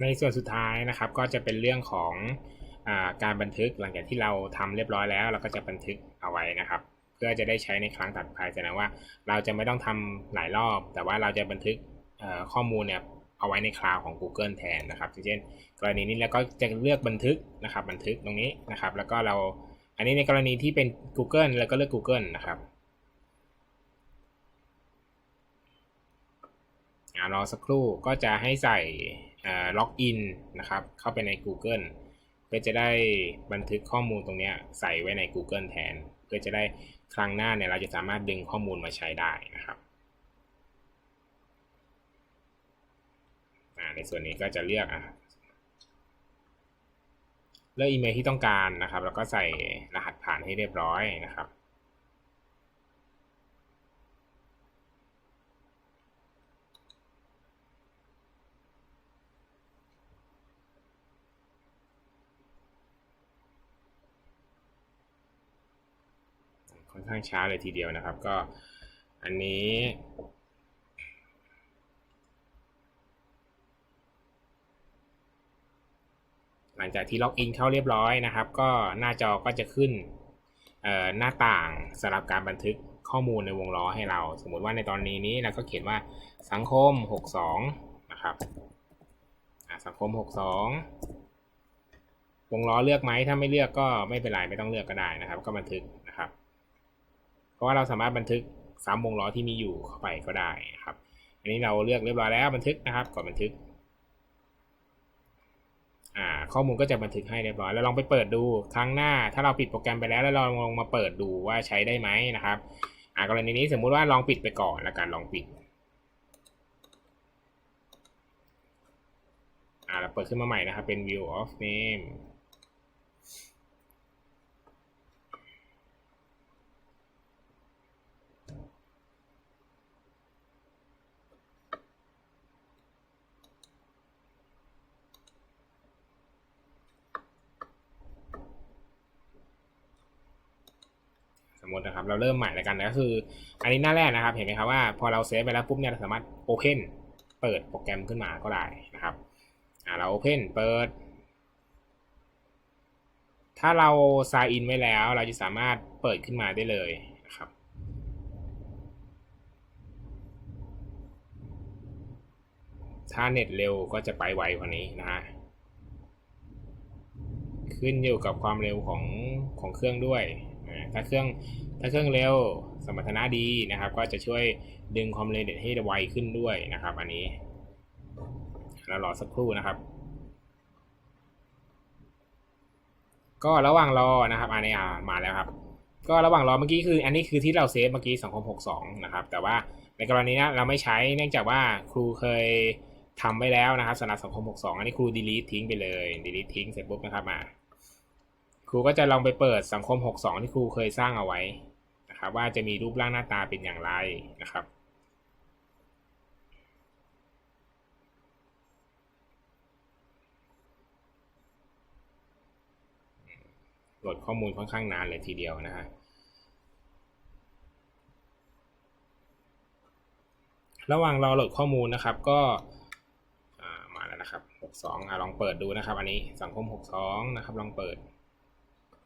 ในส่วนสุดท้ายนะครับก็จะเป็นเรื่องของอาการบันทึกหลังจากที่เราทำเรียบร้อยแล้ว เราก็จะบันทึกเอาไว้นะครับ เพื่อจะได้ใช้ในครั้งถัดไปแสดงว่าเราจะไม่ต้องทำหลายรอบ แต่ว่าเราจะบันทึกข้อมูลเนี่ยเอาไว้ในคลาวของ Google แทนนะครับเช่น กรณีนี้เราก็จะเลือกบันทึกนะครับ บันทึกตรงนี้นะครับ แล้วก็เราอันนี้ในกรณีที่เป็น Google แล้วก็เลือก Google นะครับรอสักครู่ก็จะให้ใส่ ล็อกอินนะครับ เข้าไปใน Google เพื่อจะได้บันทึกข้อมูลตรงนี้ใส่ไว้ใน Google แทน เพื่อจะได้ครั้งหน้าเนี่ยเราจะสามารถดึงข้อมูลมาใช้ได้นะครับในส่วนนี้ก็จะเลือกอะเลือกอีเมลที่ต้องการนะครับ แล้วก็ใส่รหัสผ่านให้เรียบร้อยนะครับ ค่อนข้างช้าเลยทีเดียวนะครับ ก็อันนี้หลังจากที่ล็อกอินเข้าเรียบร้อยนะครับ ก็หน้าจอก็จะขึ้นหน้าต่างสำหรับการบันทึกข้อมูลในวงล้อให้เรา สมมติว่าในตอนนี้นี้เราก็เขียนว่าสังคม 62 นะครับสังคม 62 วงล้อเลือกไหมถ้าไม่เลือกก็ไม่เป็นไรไม่ต้องเลือกก็ได้นะครับ ก็บันทึก รับเพราะว่าเราสามารถบันทึกซ้ำวงล้อที่มีอยู่เข้าไปก็ได้นะครับ อันนี้เราเลือกเรียบร้อยแล้วบันทึกนะครับกดบันทึกข้อมูลก็จะบันทึกให้เรียบร้อยแล้วลองไปเปิดดูครั้งหน้า ถ้าเราปิดโปรแกรมไปแล้วแล้วเราลองมาเปิดดูว่าใช้ได้ไหมนะครับกรณีนี้สมมุติว่าลองปิดไปก่อนแล้วกันลองปิดเราเปิดขึ้นมาใหม่นะครับเป็น view of name มมตินะครับ เราเริ่มใหม่แล้วกันก็คือ อันนี้หน้าแรกนะครับ เห็นไหมครับว่าพอเราเซฟไปแล้วปุ๊บเนี่ยเราสามารถ Open เปิดโปรแกรมขึ้นมาก็ได้นะครับอ่าเรา Open เปิด ถ้าเรา sign in ไว้แล้วเราจะสามารถเปิดขึ้นมาได้เลยนะครับถ้าเน็ตเร็วก็จะไปไวกว่านี้นะฮะขึ้นอยู่กับความเร็วของของเครื่องด้วย ถ้าเครื่องถ้าเครื่องเร็วสมรรถนะดีนะครับ ก็จะช่วยดึงความเร็วเด็ดให้ไวขึ้นด้วยนะครับ อันนี้เรารอสักครู่นะครับ ก็ระหว่างรอนะครับอันนี้มาแล้วครับ ก็ระหว่างรอเมื่อกี้คือ อันนี้คือที่เราเซฟเมื่อกี้สังคม62นะครับ แต่ว่าในกรณีนี้เราไม่ใช้เนื่องจากว่าครูเคยทำไว้แล้วนะครับสำหรับสังคม62อันนี้ครู delete ทิ้งไปเลย delete ทิ้งเสร็จปุ๊บนะครับมา ครูก็จะลองไปเปิดสังคม 62 ที่ครูเคยสร้างเอาไว้นะครับว่าจะมีรูปร่างหน้าตาเป็นอย่างไรนะครับ โหลดข้อมูลค่อนข้างนานเลยทีเดียวนะฮะระหว่างรอโหลดข้อมูลนะครับก็มาแล้วนะครับ 62อะลองเปิดดูนะครับ อันนี้สังคม 62 นะครับ ลองเปิด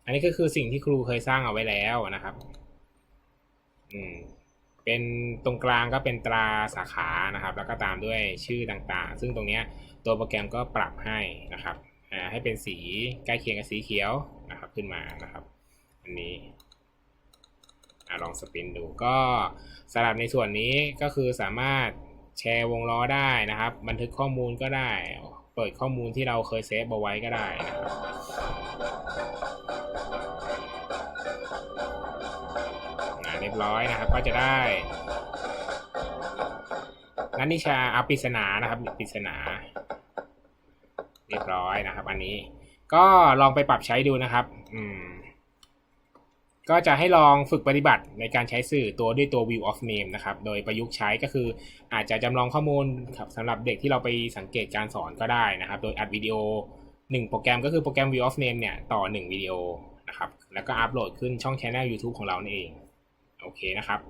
อันนี้ก็คือสิ่งที่ครูเคยสร้างเอาไว้แล้วนะครับ อืม เป็นตรงกลางก็เป็นตราสาขานะครับ แล้วก็ตามด้วยชื่อต่างๆ ซึ่งตรงนี้ตัวโปรแกรมก็ปรับให้นะครับให้เป็นสีใกล้เคียงกับสีเขียวนะครับ ขึ้นมานะครับ อันนี้อลองสปินดูก็สำหรับในส่วนนี้ก็คือสามารถแชร์วงล้อได้นะครับ บันทึกข้อมูลก็ได้ เปิดข้อมูลที่เราเคยเซฟเอาไว้ก็ได้นะครับ บร้อยนะครับ ก็จะได้นันนิชาเอาปริศนานะครับปริศนา เรียบร้อยนะครับ อันนี้ก็ลองไปปรับใช้ดูนะครับ อืม ก็จะให้ลองฝึกปฏิบัติในการใช้สื่อตัวด้วยตัว view of name นะครับ โดยประยุกต์ใช้ก็คืออาจจะจำลองข้อมูลครับสำหรับเด็กที่เราไปสังเกตการสอนก็ได้นะครับ โดยอัดวิดีโอ 1 โปรแกรมก็คือโปรแกรม view of name เนี่ย ต่อ 1 วิดีโอนะครับ แล้วก็อัปโหลดขึ้นช่อง channel YouTube ของเรานี่เอง โอเคนะครับ